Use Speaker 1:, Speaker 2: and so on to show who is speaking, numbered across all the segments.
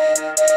Speaker 1: Thank you.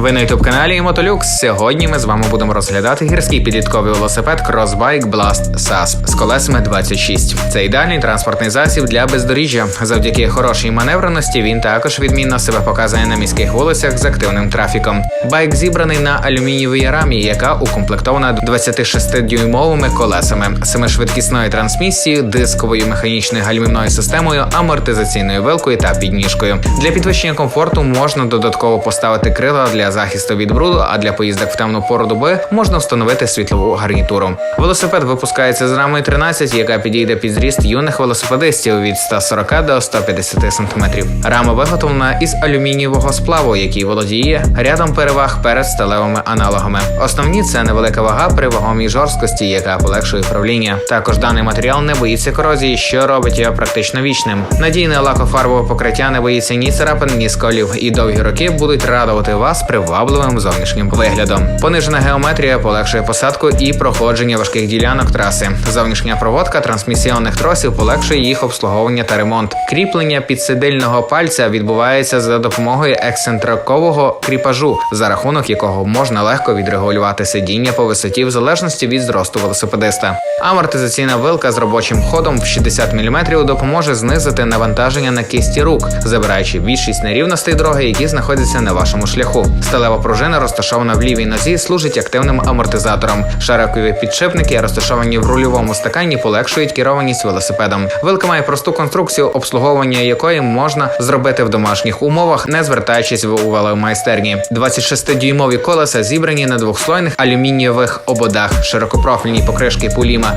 Speaker 1: Ви на youtube каналі Мотолюкс. Сьогодні ми з вами будемо розглядати гірський підлітковий велосипед Crossbike Blast SAS з колесами 26. Це ідеальний транспортний засіб для бездоріжжя. Завдяки хорошій маневреності він також відмінно себе показує на міських вулицях з активним трафіком. Байк зібраний на алюмінієвій рамі, яка укомплектована 26-дюймовими колесами, семишвидкісною трансмісією, дисковою механічною гальмівною системою, амортизаційною вилкою та підніжкою. Для підвищення комфорту можна додатково поставити крила для захисту від бруду, а для поїздок в темну пору доби можна встановити світлову гарнітуру. Велосипед випускається з рамою 13, яка підійде під зріст юних велосипедистів від 140 до 150 см. Рама виготовлена із алюмінієвого сплаву, який володіє рядом переваг перед сталевими аналогами. Основні це невелика вага при вагомій жорсткості, яка полегшує управління. Також даний матеріал не боїться корозії, що робить його практично вічним. Надійне лакофарбове покриття не боїться ні царапин, ні сколів, і довгі роки будуть радувати вас привабливим зовнішнім виглядом. Понижена геометрія полегшує посадку і проходження важких ділянок траси. Зовнішня проводка трансмісіонних тросів полегшує їх обслуговування та ремонт. Кріплення підсидильного пальця відбувається за допомогою ексцентрикового кріпажу, за рахунок якого можна легко відрегулювати сидіння по висоті в залежності від зросту велосипедиста. Амортизаційна вилка з робочим ходом в 60 мм допоможе знизити навантаження на кисті рук, забираючи більшість нерівностей дороги, які знаходяться на вашому шляху. Сталева пружина, розташована в лівій нозі, служить активним амортизатором. Шарикові підшипники, розташовані в рульовому стакані, полегшують керованість велосипедом. Вилка має просту конструкцію, обслуговування якої можна зробити в домашніх умовах, не звертаючись в веломайстерні. 26-дюймові колеса зібрані на двохслойних алюмінієвих ободах, широкопрофільні покришки Пуліма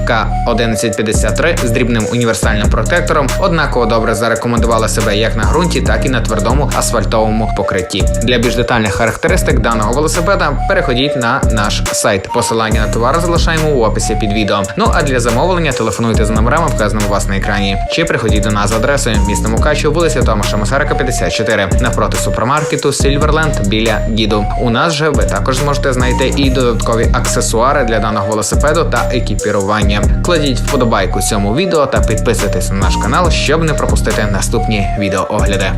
Speaker 1: К1153 з дрібним універсальним протектором однаково добре зарекомендували себе як на ґрунті, так і на твердому асфальтовому покритті. Для більш детальних характеристик даного велосипеда переходіть на наш сайт. Посилання на товар залишаємо у описі під відео. Ну а для замовлення телефонуйте за номерами, вказаними у вас на екрані, чи приходіть до нас за адресою місто Мукачево, вулиця Томаша Масарика, 54, навпроти супермаркету Silverland біля діду. У нас же ви також зможете знайти і додаткові аксесуари для даного велосипеду та екіпірування. Кладіть вподобайку цьому відео та підписуйтесь на наш канал, щоб не пропустити наступні відеоогляди.